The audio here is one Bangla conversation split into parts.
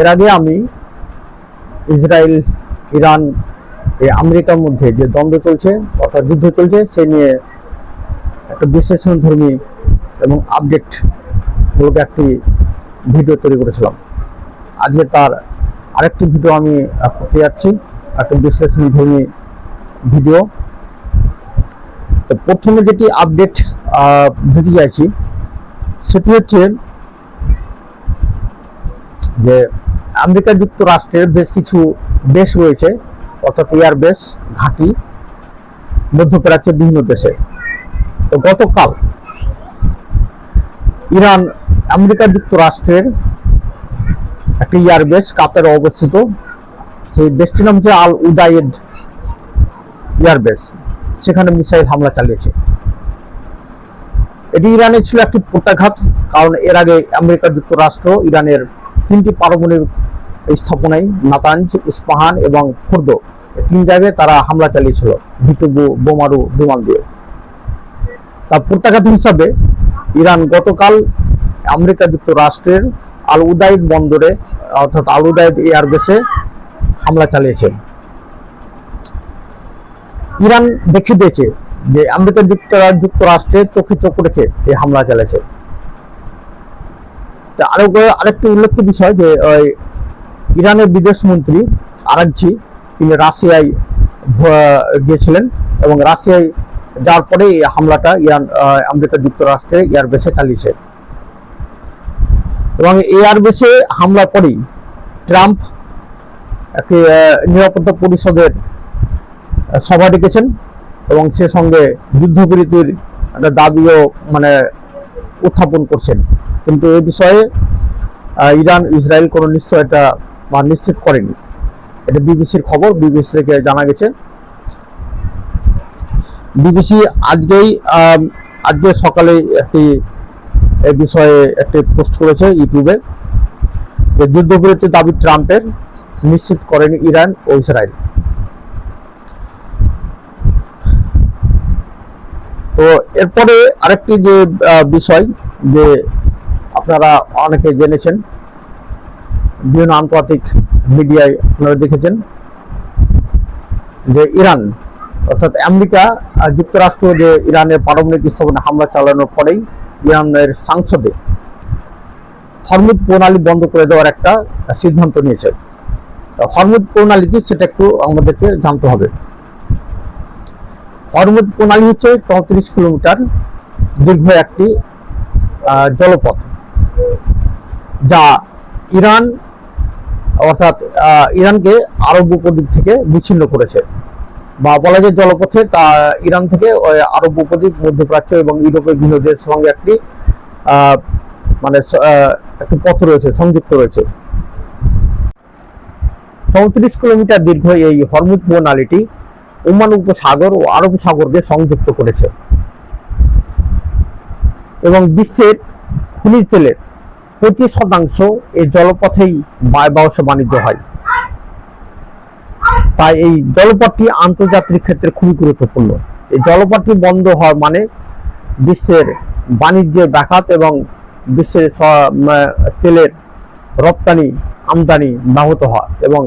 এর আগে আমি ইসরায়েল, ইরান, এই আমেরিকার মধ্যে যে দ্বন্দ্ব চলছে, অর্থাৎ যুদ্ধ চলছে সে নিয়ে একটা বিশ্লেষণধর্মী এবং আপডেট মূলক একটি ভিডিও তৈরি করেছিলাম। আজকে তার আরেকটি ভিডিও আমি করতে যাচ্ছি, একটা বিশ্লেষণধর্মী ভিডিও। তো প্রথমে যেটি আপডেট দিতে চাইছি, সেটি হচ্ছে যে আমেরিকা যুক্তরাষ্ট্রের বেশ কিছু দেশ রয়েছে, অর্থাৎ এয়ার বেস ঘাঁটি মধ্যপ্রাচ্যের বিভিন্ন দেশে। তো গতকাল ইরান আমেরিকা যুক্তরাষ্ট্রের একটি এয়ার বেস কাতারে অবস্থিত। সেই দেশটির নাম হচ্ছে আল উদায়েদ এয়ার বেস সেখানে মিসাইল হামলা চালিয়েছে। এটি ইরানে ছিল একটি প্রত্যাঘাত, কারণ এর আগে আমেরিকা যুক্তরাষ্ট্র ইরানের তিনটি পারমাণবিক স্থাপনায় নাতাঞ্জ, ইস্পাহান এবং খুর্দ। তিন জায়গায় তারা হামলা চালিয়েছিল ভিটুবু বোমারু বিমান দিয়ে। তার প্রত্যাঘাত হিসাবে ইরান গতকাল আমেরিকা যুক্তরাষ্ট্রের আল উদাইদ বন্দরে, অর্থাৎ আল উদাইদ এয়ারবেসে হামলা চালিয়েছে। ইরান দেখিয়ে দিয়েছে যে আমেরিকা যুক্তরা- যুক্তরাষ্ট্রের চোখে চোখ রেখে এই হামলা চালিয়েছে। আরও আরেকটি উল্লেখ্য বিষয় যে, ওই ইরানের বিদেশ মন্ত্রী আরাকজি, তিনি রাশিয়ায় গিয়েছিলেন এবং রাশিয়ায় যাওয়ার পরে এই হামলাটা ইরান আমেরিকা যুক্তরাষ্ট্রে এয়ারবেসে চালিয়েছে। এবং এয়ারবেসে হামলার পরেই ট্রাম্প একটি নিরাপত্তা পরিষদের সভা ডেকেছেন এবং সে সঙ্গে যুদ্ধবিরতির একটা দাবিও মানে উত্থাপন করছেন। কিন্তু এ বিষয়ে ইরান, ইসরায়েল কোনো নিশ্চয়তা বা নিশ্চিত করেনি। এটা বিবিসির খবর, বিবিসি থেকে জানা গেছে। বিবিসি আজকেই আজকে সকালে একটি এই বিষয়ে একটি পোস্ট করেছে ইউটিউবে, যে যুদ্ধবিরতি দাবি ট্রাম্পের, নিশ্চিত করেনি ইরান ও ইসরায়েল। তো এরপরে আরেকটি যে বিষয়, যে আপনারা অনেকে জেনেছেন, বিভিন্ন আন্তর্জাতিক মিডিয়ায় আপনারা দেখেছেন যে ইরান, অর্থাৎ আমেরিকা যুক্তরাষ্ট্র যে ইরানের পারমাণবিক স্থাপনে হামলা চালানোর পরেই ইরানের সাংসদে হরমুদ প্রণালী বন্ধ করে দেওয়ার একটা সিদ্ধান্ত নিয়েছে। হরমুদ প্রণালী কি সেটা একটু আমাদেরকে জানতে হবে। হরমুদ প্রণালী হচ্ছে চৌত্রিশ কিলোমিটার দীর্ঘ একটি জলপথ। যা ইরান, অর্থাৎ ইরানকে আরব উপদ্বীপ থেকে বিচ্ছিন্ন করেছে। বা বলা যায় জলপথে, তা ইরান থেকে আরব উপদ্বীপ, মধ্যপ্রাচ্য এবং ইউরোপের বিভিন্ন দেশের সঙ্গে একটি মানে একটি পথ রয়েছে, সংযুক্ত রয়েছে। চৌত্রিশ কিলোমিটার দীর্ঘ এই হরমুজ প্রণালীটি ওমান উপসাগর ও আরব সাগরকে সংযুক্ত করেছে। এবং বিশ্বের খনিজ তেলের পঁচিশ শতাংশ এই জলপথেই বায়বাংশ বাণিজ্য হয়। তাই এই জলপথটি আন্তর্জাতিক ক্ষেত্রে খুবই গুরুত্বপূর্ণ। এই জলপথটি বন্ধ হওয়ার মানে বিশ্বের বাণিজ্যের ব্যাঘাত এবং বিশ্বের তেলের রপ্তানি আমদানি ব্যাহত হওয়া এবং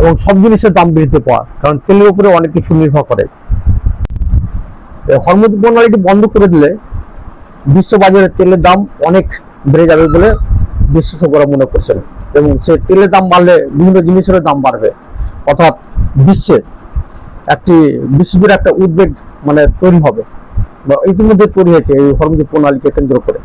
এবং সব জিনিসের দাম বৃদ্ধি পাওয়া কারণ তেলের উপরে অনেক কিছু নির্ভর করে। হরমুজ প্রণালীটি বন্ধ করে দিলে বিশ্ববাজারে তেলের দাম অনেক বেড়ে যাবে বলে বিশেষজ্ঞরা মনে করছেন। এবং সে তেলের দাম বাড়লে বিভিন্ন জিনিসের দাম বাড়বে। অর্থাৎ বিশ্বে একটি বিশ্বব্যাপী একটা উদ্বেগ মানে তৈরি হবে বা ইতিমধ্যে তৈরি হয়েছে এই হরমুজ প্রণালীকে কেন্দ্র করে।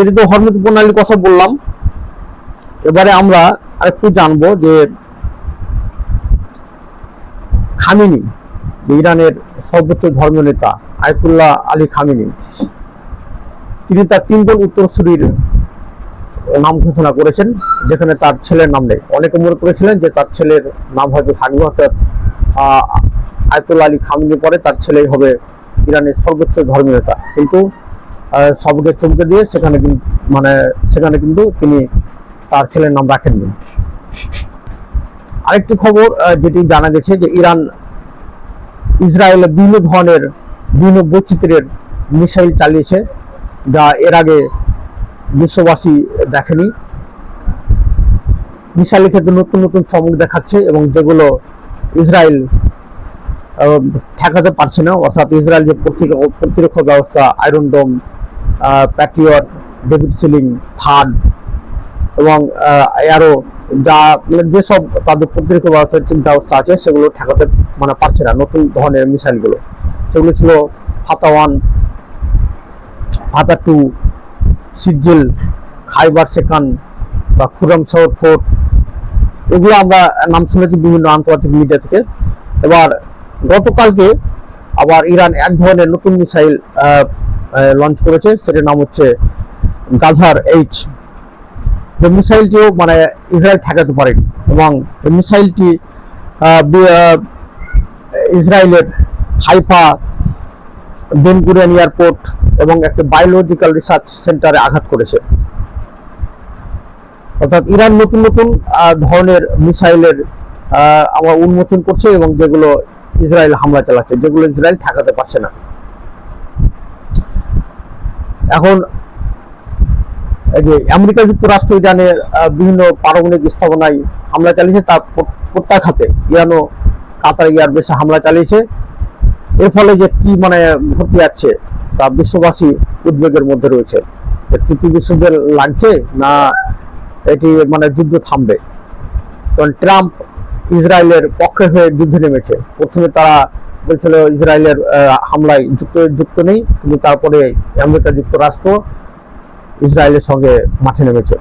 এটি তো হরমুজ প্রণালীর কথা বললাম, এবারে আমরা আরেকটু জানব যে খামিনি ইরানের সর্বোচ্চ ধর্মীয় নেতা আয়তুল্লাহ আলী খামিনি। তিনি তার তিনজন উত্তরসূরির নাম ঘোষণা করেছেন যেখানে তার ছেলের নাম নেই। অনেকে মনে করেছিলেন যে তার ছেলের নাম হয়তো থাকবে অর্থাৎ আহ, আয়তুল্লাহ আলী খামিনি পরে তার ছেলেই হবে ইরানের সর্বোচ্চ ধর্মীয় নেতা। কিন্তু সবকে চমকে দিয়ে সেখানে মানে সেখানে কিন্তু তিনি তার ছেলের নাম রাখেননি। আরেকটি খবর যেটি জানা গেছে যে ইরান ইসরায়েলে বিভিন্ন ধরনের বিভিন্ন বৈচিত্র্যের মিসাইল চালিয়েছে যা এর আগে বিশ্ববাসী দেখেনি। মিসাইলের ক্ষেত্রে নতুন নতুন চমক দেখাচ্ছে এবং যেগুলো ইসরায়েল ঠেকাতে পারছে না, অর্থাৎ ইসরায়েল যে প্রতিরক্ষা ব্যবস্থা Iron Dome Patriot David Sling THAAD এবং আরও যা মানে যেসব তাদের প্রতিরক্ষা ব্যবস্থা ব্যবস্থা আছে, সেগুলো ঠেকাতে মানে পারছে না নতুন ধরনের মিসাইলগুলো। সেগুলো ছিল ফাতা ওয়ান, ফাতা টু, সিজিল, খাইবার সেকান বা খুরম শহর ফোর্ট এগুলো আমরা নাম শুনেছি বিভিন্ন আন্তর্জাতিক মিডিয়া থেকে। এবার গতকালকে আবার ইরান এক ধরনের নতুন মিসাইল লঞ্চ করেছে। সেটার নাম হচ্ছে গাধার এইচ যে মিসাইলটিও মানে ইসরায়েল ঠেকাতে পারেনি এবং এই মিসাইলটি ইসরায়েলের হাইফা বেনগুরিয়ান এয়ারপোর্ট এবং একটা বায়োলজিক্যাল রিসার্চ সেন্টারে আঘাত করেছে। অর্থাৎ ইরান নতুন নতুন ধরনের মিসাইলের আমার উন্মোচন করছে এবং যেগুলো ইসরায়েল হামলা চালাচ্ছে, যেগুলো ইসরায়েল ঠেকাতে পারছে না। এখন এই যে আমেরিকা যুক্তরাষ্ট্র ইরানের বিভিন্ন পারমাণবিক স্থাপনায় হামলা চালিয়েছে, তার প্র- প্রত্যাঘাতে ইরানও কাতার এয়ারবেসে হামলা চালিয়েছে। এর ফলে যে কি মানে ঘটতে যাচ্ছে, তা বিশ্ববাসী উদ্বেগের মধ্যে রয়েছে। তৃতীয় বিশ্বযুদ্ধ লাগছে না এটি মানে যুদ্ধ থামবে? কারণ ট্রাম্প ইসরায়েলের পক্ষে হয়ে যুদ্ধে নেমেছে। প্রথমে তারা বলছিল ইসরায়েলের হামলায় যুক্ত যুক্ত নেই, কিন্তু তারপরে আমেরিকা যুক্তরাষ্ট্র ইসরায়েলের সঙ্গে মাঠে নেমেছে।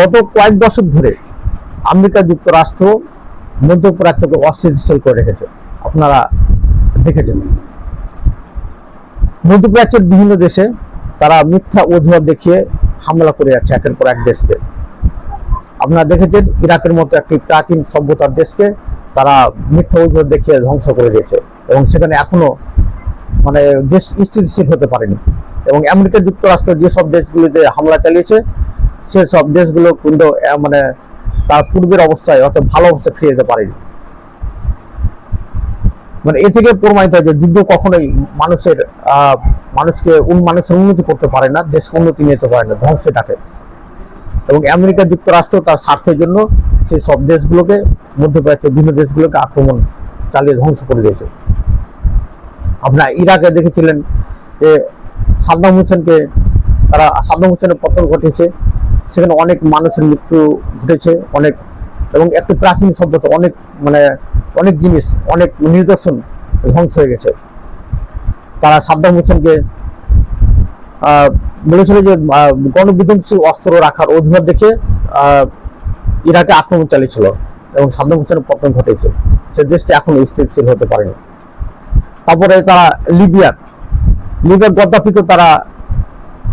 গত কয়েক দশক ধরে আমেরিকা যুক্তরাষ্ট্র মধ্যপ্রাচ্যকে অস্থিতিশীল করে রেখেছে। আপনারা দেখেছেন। মধ্যপ্রাচ্যের বিভিন্ন দেশে তারা মিথ্যা অজুহাত দেখিয়ে হামলা করে যাচ্ছে একের পর এক দেশকে। আপনারা দেখেছেন, ইরাকের মতো একটি প্রাচীন সভ্যতার দেশকে তারা মিথ্যা অজুহাত দেখিয়ে ধ্বংস করে দিয়েছে এবং সেখানে এখনও মানে দেশ স্থিতিশীল হতে পারেনি। এবং আমেরিকা যুক্তরাষ্ট্র যেসব দেশগুলিতে হামলা চালিয়েছে সেসব দেশগুলো কিন্তু মানে তার পূর্বের অবস্থায় অত ভালো অবস্থায় ফিরে যেতে পারেনি। মানে এ থেকে প্রমাণিত হয় যে যুদ্ধ কখনোই মানুষের মানুষকে মানুষের উন্নতি করতে পারে না, দেশকে উন্নতি নিতে পারে না ধ্বংসে ডাকে এবং আমেরিকা যুক্তরাষ্ট্র তার স্বার্থের জন্য সেই সব দেশগুলোকে, মধ্যপ্রাচ্যের বিভিন্ন দেশগুলোকে আক্রমণ চালিয়ে ধ্বংস করে দিয়েছে। আপনার ইরাকে দেখেছিলেন যে সাদ্দাম হোসেনকে তারা, সাদ্দাম হোসেনের পতন ঘটেছে। সেখানে অনেক মানুষের মৃত্যু ঘটেছে, অনেক, এবং একটি প্রাচীন সভ্যতা অনেক মানে অনেক জিনিস, অনেক নিদর্শন ধ্বংস হয়ে গেছে। তারা সাদ্দাম হোসেনকে বলেছিল যে গণবিধ্বংসী অস্ত্র রাখার অজুহাত দেখে ইরাকে আক্রমণ চালিয়েছিল এবং সাদ্দাম হোসেনের পতন ঘটেছে। সে দেশটি এখনও স্থিতিশীল হতে পারেনি। তারপরে তারা লিবিয়ার লিবিয়ার গদ্দাফিকে তারা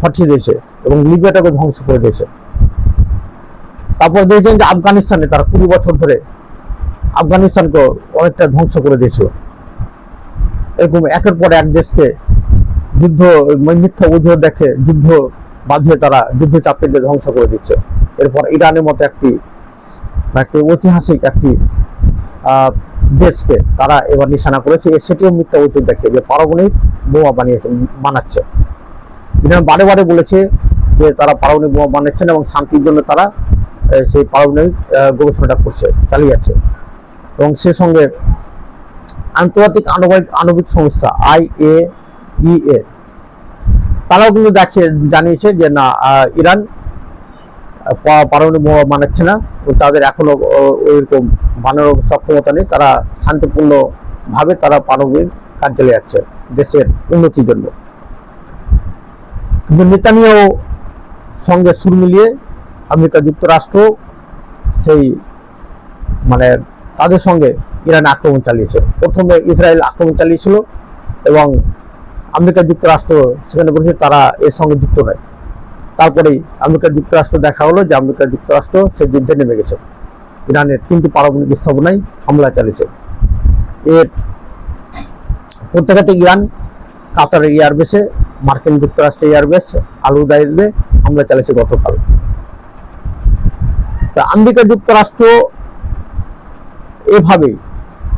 হটিয়ে দিয়েছে এবং লিবিয়াটাকে ধ্বংস করে দিয়েছে। তারপর দেখছেন যে আফগানিস্তানে তারা কুড়ি বছর ধরে আফগানিস্তানকে অনেকটা ধ্বংস করে দিয়েছিল এরকম একের পর এক দেশকে যুদ্ধ, মিথ্যা অজুহাত দেখে যুদ্ধ বাঁধিয়ে তারা যুদ্ধ চাপিয়ে দিয়ে ধ্বংস করে দিচ্ছে। এরপর ইরানের মতো একটি একটি ঐতিহাসিক একটি দেশকে তারা এবার নিশানা করেছে। সেটিও মিথ্যা অজুহাত দেখে যে পারমাণবিক বোমা বানিয়েছে বানাচ্ছে। ইরান বারে বারে বলেছে যে তারা পারমাণবিক বোমা বানাচ্ছেন এবং শান্তির জন্য তারা সেই পারমাণবিক গবেষণাটা করছে, চালিয়ে যাচ্ছে। এবং সে সঙ্গে আন্তর্জাতিক আণবিক আণবিক সংস্থা আই এ তারাও কিন্তু দেখছে জানিয়েছে যে না ইরান পারমাণবিক বোমা বানাচ্ছে না তাদের এখনও, ও- ওইরকম বানানোর সক্ষমতা নেই। তারা শান্তিপূর্ণ ভাবে তারা পারমাণবিক কাজ চালিয়ে যাচ্ছে দেশের উন্নতির জন্য। কিন্তু নেতানিয়াহ সঙ্গে সুর মিলিয়ে আমেরিকা যুক্তরাষ্ট্র সেই মানে তাদের সঙ্গে ইরান আক্রমণ চালিয়েছে। প্রথমে ইসরায়েল আক্রমণ চালিয়েছিল এবং আমেরিকা যুক্তরাষ্ট্র সেখানে বলেছে তারা এর সঙ্গে যুক্ত নয়। তারপরেই আমেরিকা যুক্তরাষ্ট্র দেখা হলো যে আমেরিকা যুক্তরাষ্ট্র সে যুদ্ধে নেমে গেছে। ইরানের তিনটি পারমাণবিক স্থাপনায় হামলা চালিয়েছে। এর প্রত্যেকতে ইরান কাতারের এয়ারবেসে, মার্কিন যুক্তরাষ্ট্রের এয়ারবেস আলুদাইদে হামলা চালিয়েছে গতকাল। তা আমেরিকা যুক্তরাষ্ট্র এভাবেই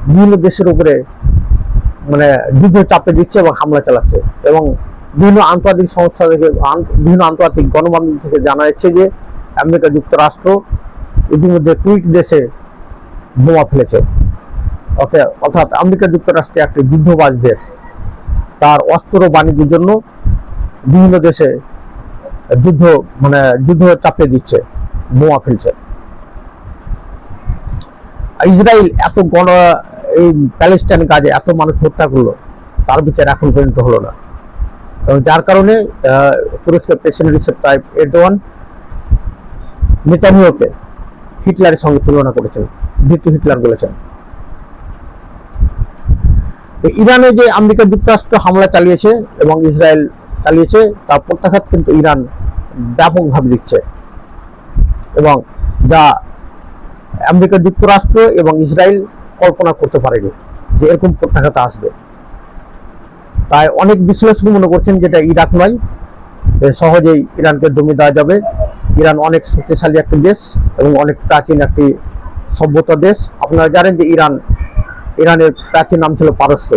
বিভিন্ন দেশের উপরে মানে যুদ্ধ চাপে দিচ্ছে এবং হামলা চালাচ্ছে এবং বিভিন্ন আন্তর্জাতিক সংস্থা থেকে বিভিন্ন আন্তর্জাতিক গণমাধ্যম থেকে জানা যাচ্ছে যে আমেরিকা যুক্তরাষ্ট্র ইতিমধ্যে কুড়িটি দেশে বোমা ফেলেছে। অর্থাৎ আমেরিকা যুক্তরাষ্ট্র একটি যুদ্ধবাজ দেশ। তার অস্ত্র বাণিজ্যের জন্য বিভিন্ন দেশে যুদ্ধ মানে যুদ্ধ চাপিয়ে দিচ্ছে, বোমা ফেলছে। ইসরায়েল এত গণ, এই প্যালেস্টাইন কাজে এত মানুষ হত্যা করল, তার বিচার এখন পর্যন্ত হলো না। এবং যার কারণে তুরস্কের প্রেসিডেন্ট রিসেপ তাইপ এরদোয়ান নেতানিয়াহুকে হিটলারের সঙ্গে তুলনা করেছেন, দ্বিতীয় হিটলার বলেছেন। ইরানে যে আমেরিকা যুক্তরাষ্ট্র হামলা চালিয়েছে এবং ইসরায়েল চালিয়েছে, তার প্রত্যাঘাত কিন্তু ইরান ব্যাপকভাবে দিচ্ছে। এবং যা আমেরিকা যুক্তরাষ্ট্র এবং ইসরায়েল কল্পনা করতে পারেনি যে এরকম প্রত্যাঘাত আসবে। তাই অনেক বিশ্লেষক মনে করছেন যেটা ইরাক নয়। সহজেই ইরানকে দমে দেওয়া যাবে। ইরান অনেক শক্তিশালী একটি দেশ এবং অনেক প্রাচীন একটি সভ্যতা দেশ। আপনারা জানেন যে ইরান, ইরানের প্রাচীন নাম ছিল পারস্য।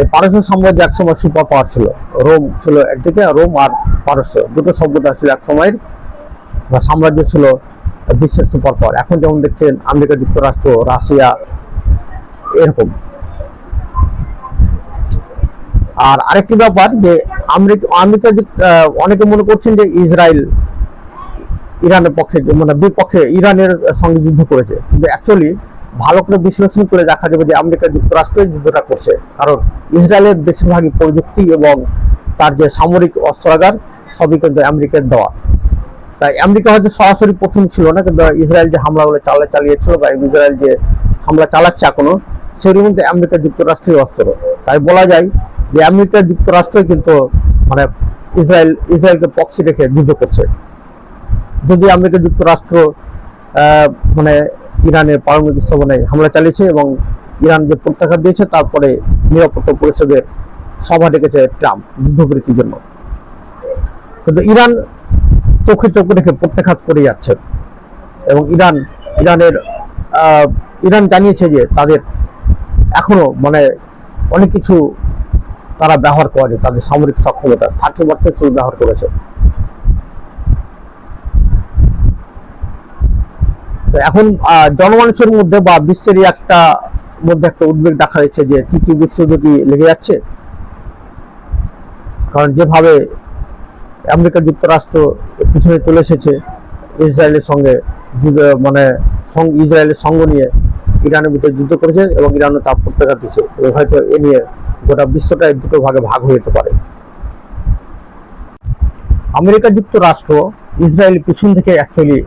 এই পারস্য সাম্রাজ্য একসময় সুপার পাওয়ার ছিল। রোম ছিল একদিকে, রোম আর পারস্য। দুটো সভ্যতা ছিল এক সময়ের বা সাম্রাজ্য ছিল বিশ্বের সুপার পাওয়ার। এখন যেমন দেখছেন আমেরিকা যুক্তরাষ্ট্র, রাশিয়া, এরকম। আর আরেকটি ব্যাপার যে আমেরিকা আমেরিকা অনেকে মনে করছেন যে ইসরায়েল ইরানের পক্ষে মানে বিপক্ষে ইরানের সঙ্গে যুদ্ধ করেছে। কিন্তু অ্যাকচুয়ালি ভালো করে বিশ্লেষণ করে দেখা যাবে যে আমেরিকা যুক্তরাষ্ট্র যুদ্ধটা করছে। কারণ ইসরায়েলের বেশিরভাগই প্রযুক্তি এবং তার যে সামরিক অস্ত্রাগার সবই কিন্তু আমেরিকার দেওয়া। তাই আমেরিকা হয়তো সরাসরি প্রথম ছিল না, কিন্তু ইসরায়েল যে হামলাগুলো চালা চালিয়েছিল বা ইসরায়েল যে হামলা চালাচ্ছে এখনও সেগুলোর মধ্যে আমেরিকা যুক্তরাষ্ট্রের অস্ত্র। তাই বলা যায় যে আমেরিকা যুক্তরাষ্ট্র কিন্তু মানে ইসরায়েল, ইসরায়েলকে পক্ষে রেখে যুদ্ধ করছে। যদি আমেরিকা যুক্তরাষ্ট্র মানে ইরানের পারমাণবিক স্থাপনায় হামলা চালিয়েছে এবং ইরান যে প্রত্যাঘাত দিয়েছে, তারপরে নিরাপত্তা পরিষদের সভা ডেকেছে ট্রাম্প যুদ্ধবিরতির জন্য। কিন্তু ইরান চোখে চোখ রেখে প্রত্যাঘাত করে যাচ্ছে এবং ইরান, ইরানের ইরান জানিয়েছে যে তাদের এখনও মানে অনেক কিছু তারা ব্যবহার করে তাদের সামরিক সক্ষমতা, থার্টি পার্সেন্ট ব্যবহার করেছে। তো এখন জনমানুষের মধ্যে বা বিশ্বেরই একটা, মধ্যে একটা উদ্বেগ দেখা যাচ্ছে যে তৃতীয় বিশ্বযুদ্ধ কি লেগে যাচ্ছে? কারণ যেভাবে আমেরিকা যুক্তরাষ্ট্র পিছনে চলে এসেছে, ইসরায়েলের সঙ্গে মানে ইসরায়েলের সঙ্গ নিয়ে ইরানের ভিতরে যুদ্ধ করেছে এবং ইরানও তা প্রত্যাঘাত দিচ্ছে হয়তো এ নিয়ে গোটা বিশ্বটাই দুটো ভাগে ভাগ হয়ে যেতে পারে। আমেরিকা যুক্তরাষ্ট্র ইসরায়েল পিছন থেকে অ্যাকচুয়ালি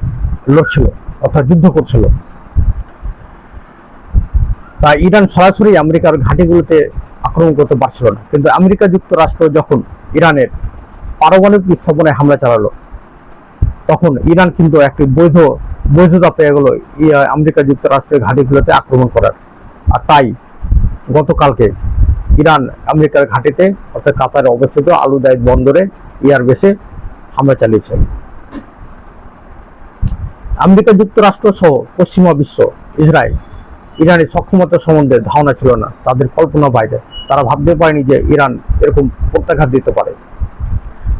লড়ছিল, অর্থাৎ যুদ্ধ করছিল। তাই ইরান সরাসরি আমেরিকার ঘাঁটিগুলোতে আক্রমণ করতে পারছিল না। কিন্তু আমেরিকা যুক্তরাষ্ট্র যখন ইরানের পারমাণবিক স্থাপনায় হামলা চালালো, তখন ইরান কিন্তু একটি বৈধ, বৈধতা পেয়ে গেল আমেরিকা যুক্তরাষ্ট্রের ঘাঁটিগুলোতে আক্রমণ করার। আর তাই গতকালকে ইরান আমেরিকার ঘাঁটিতে, অর্থাৎ কাতারে অবস্থিত আলুদায়দ বন্দরে, এয়ারবেসে হামলা চালিয়েছে। আমেরিকা যুক্তরাষ্ট্র সহ পশ্চিমা বিশ্ব, ইসরায়েল ইরানের সক্ষমতা সম্বন্ধে ধারণা ছিল না। তাদের কল্পনা বাইরে। তারা ভাবতে পারেনি যে ইরান এরকম প্রত্যাঘাত দিতে পারে।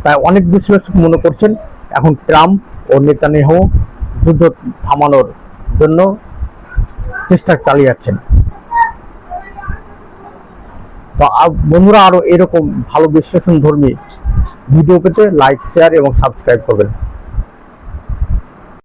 তাই অনেক বিশ্লেষক মনে করছেন, এখন ট্রাম্প ও নেতানিয়াহু যুদ্ধ থামানোর জন্য চেষ্টা চালিয়ে যাচ্ছেন। তো বন্ধুরা আরও এরকম ভালো বিশ্লেষণ ধর্মী ভিডিও পেতে লাইক শেয়ার এবং সাবস্ক্রাইব করবেন।